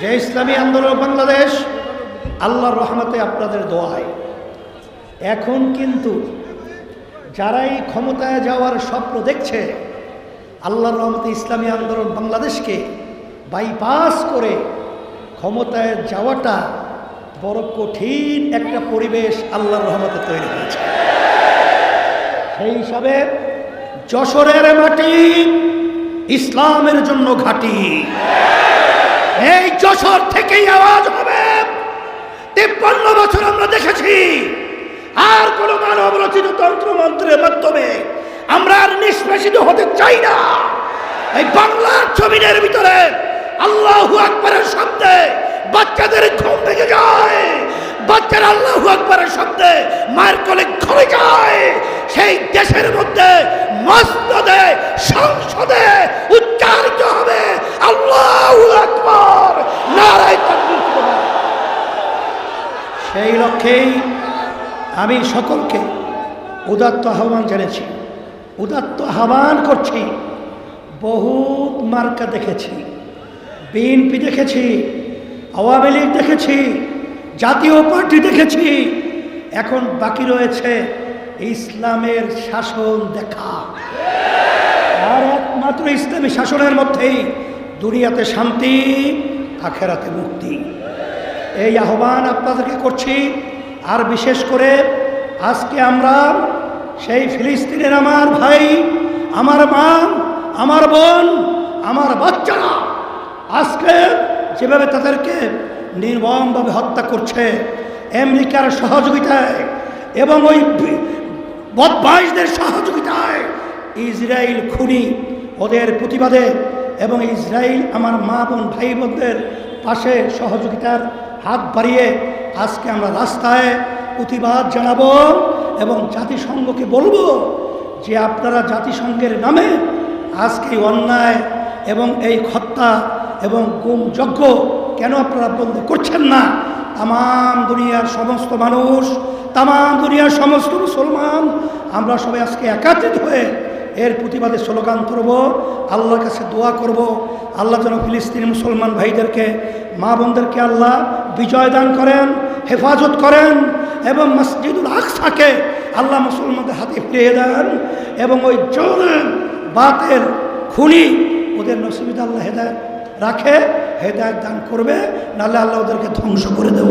যে ইসলামী আন্দোলন বাংলাদেশ, আল্লাহর রহমতে আপনাদের দোয়ায়। এখন কিন্তু যারাই ক্ষমতায় যাওয়ার স্বপ্ন দেখছে, আল্লাহর রহমতে ইসলামী আন্দোলন বাংলাদেশকে বাইপাস করে ক্ষমতায় যাওয়াটা বড় কঠিন একটা পরিবেশ আল্লাহর রহমতে তৈরি হয়েছে। সেই হিসাবে যশোরের মাটি ইসলামের জন্য ঘাঁটি। এই যশোর থেকেই আওয়াজ হবে। তিপ্পান্ন বছর আমরা দেখেছি, আর কোন মানব রচিত তন্ত্রমন্ত্রের মাধ্যমে আমরা আর নিষ্পেষিত হতে চাই না। এই বাংলার জমিনের ভিতরে আল্লাহ আকবরের শব্দে বাচ্চাদের ঘুম ভেঙে যায়। বাচ্চারা আল্লাহু আকবরের শব্দে মায়ের কোলে ঘরে যায়। সেই লক্ষ্যেই আমি সকলকে উদাত্ত আহ্বান জানিয়েছি উদাত্ত আহ্বান করছি। বহুত মার্কা দেখেছি, বিএনপি দেখেছি, আওয়ামী লীগ দেখেছি, জাতীয় পার্টি দেখেছি। এখন বাকি রয়েছে ইসলামের শাসন দেখা। আর একমাত্র ইসলামী শাসনের মধ্যেই দুনিয়াতে শান্তি, আখেরাতে মুক্তি। এই আহ্বান আপনাদেরকে করছি। আর বিশেষ করে আজকে আমরা সেই ফিলিস্তিনের আমার ভাই, আমার মা, আমার বোন, আমার বাচ্চারা আজকে যেভাবে তাদেরকে নির্মমভাবে হত্যা করছে আমেরিকার সহযোগিতায় এবং ওই বদমাইশদের সহযোগিতায় ইসরায়েল খুনি ওদের প্রতিবাদে এবং ইসরায়েল আমার মা বোন, ভাই বোনদের পাশে সহযোগিতার হাত বাড়িয়ে আজকে আমরা রাস্তায় প্রতিবাদ জানাব এবং জাতিসংঘকে বলব যে আপনারা জাতিসংঘের নামে আজকে এই অন্যায় এবং এই হত্যা এবং গুম যজ্ঞ কেন আপনারা বন্ধ করছেন না? তাম দুনিয়ার সমস্ত মানুষ তাম দুনিয়ার সমস্ত মুসলমান, আমরা সবাই আজকে একাত্রিত হয়ে এর প্রতিবাদে স্লোগান তুলব, আল্লাহর কাছে দোয়া করব, আল্লাহ যেন ফিলিস্তিনি মুসলমান ভাইদেরকে, মা বোনদেরকে আল্লাহ বিজয় দান করেন, হেফাজত করেন এবং মসজিদুল আকসাকে আল্লাহ মুসলমানদের হাতে ফিরিয়ে দেন এবং ওই জলের বাতের খুনি ওদের নসিবিদ আল্লাহ হেদায়ত রাখে, হেদায়ত দান করবে, নাহলে আল্লাহ ওদেরকে ধ্বংস করে দেব।